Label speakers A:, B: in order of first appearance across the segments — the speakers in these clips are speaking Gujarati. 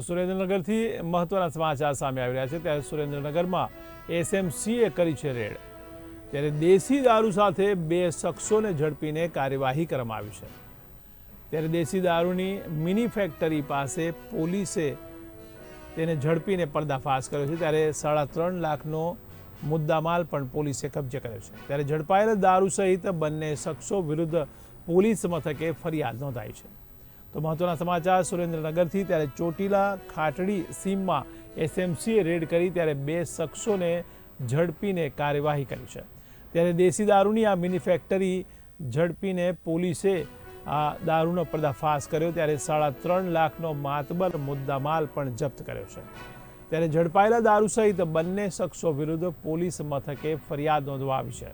A: સુરેન્દ્રનગરથી મહત્વના સમાચાર સામે આવી રહ્યા છે. ત્યારે સુરેન્દ્રનગરમાં એસએમસીએ કરી છે રેડ. ત્યારે દેશી દારૂ સાથે બે શખ્સોને ઝડપીને કાર્યવાહી કરવામાં આવી છે. ત્યારે દેશી દારૂની મિની ફેક્ટરી પાસે પોલીસે તેને ઝડપીને પર્દાફાશ કર્યો છે. ત્યારે સાડા ત્રણ લાખનો મુદ્દામાલ પણ પોલીસે કબજે કર્યો છે. ત્યારે ઝડપાયેલા દારૂ સહિત બંને શખ્સો વિરુદ્ધ પોલીસ મથકે ફરિયાદ નોંધાઈ છે. તો મહત્વના સમાચાર, સુરેન્દ્રનગરથી ત્યારે ચોટીલા ખાટડી સીમમાં એસએમસીએ રેડ કરી ત્યારે બે શખ્સોને ઝડપીને કાર્યવાહી કરી છે. ત્યારે દેશી દારૂની આ મિની ફેક્ટરી ઝડપીને પોલીસે આ દારૂનો પર્દાફાશ કર્યો ત્યારે સાડા ત્રણ લાખનો માતબર મુદ્દામાલ પણ જપ્ત કર્યો છે. ત્યારે ઝડપાયેલા દારૂ સહિત બંને શખ્સો વિરુદ્ધ પોલીસ મથકે ફરિયાદ નોંધવા આવી છે.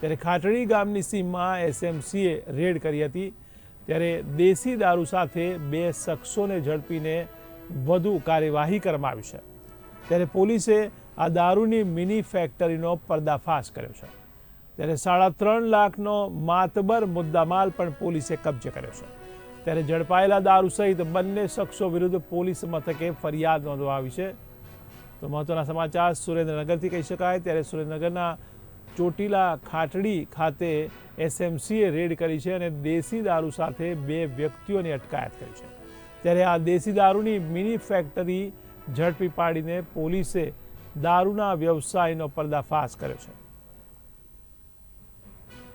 A: ત્યારે ખાટડી ગામની સીમમાં એસએમસીએ રેડ કરી હતી. ત્યારે દેશી દારૂ સાથે બે શખ્સોને ઝડપીને વધુ કાર્યવાહી કરવામાં આવી છે. ત્યારે પોલીસે આ દારૂની મિની ફેક્ટરીનો પર્દાફાશ કર્યો છે. ત્યારે સાડા ત્રણ લાખનો માતબર મુદ્દામાલ પણ પોલીસે કબજે કર્યો છે. ત્યારે ઝડપાયેલા દારૂ સહિત બંને શખ્સો વિરુદ્ધ પોલીસ મથકે ફરિયાદ નોંધવા આવી છે. તો મહત્વના સમાચાર સુરેન્દ્રનગરથી કહી શકાય. ત્યારે સુરેન્દ્રનગરના ચોટીલા ખાટડી ખાતે એસએમસીએ રેડ કરી છે અને દેશી દારૂ સાથે બે વ્યક્તિઓની અટકાયત કરી છે. ત્યારે આ દેશી દારૂની મિની ફેક્ટરી ઝડપી પાડીને પોલીસે દારૂના વ્યવસાયનો પર્દાફાશ કર્યો છે.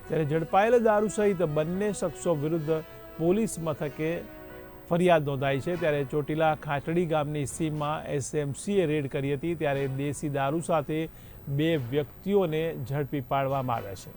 A: ત્યારે ઝડપાયેલા દારૂ સહિત બંને શખ્સો વિરુદ્ધ પોલીસ મથકે ફરિયાદ નોંધાઈ છે. ત્યારે ચોટીલા ખાટડી ગામની સીમમાં એસએમસીએ રેડ કરી હતી. ત્યારે દેશી દારૂ સાથે બે વ્યક્તિઓને ઝડપી પાડવામાં આવ્યા છે.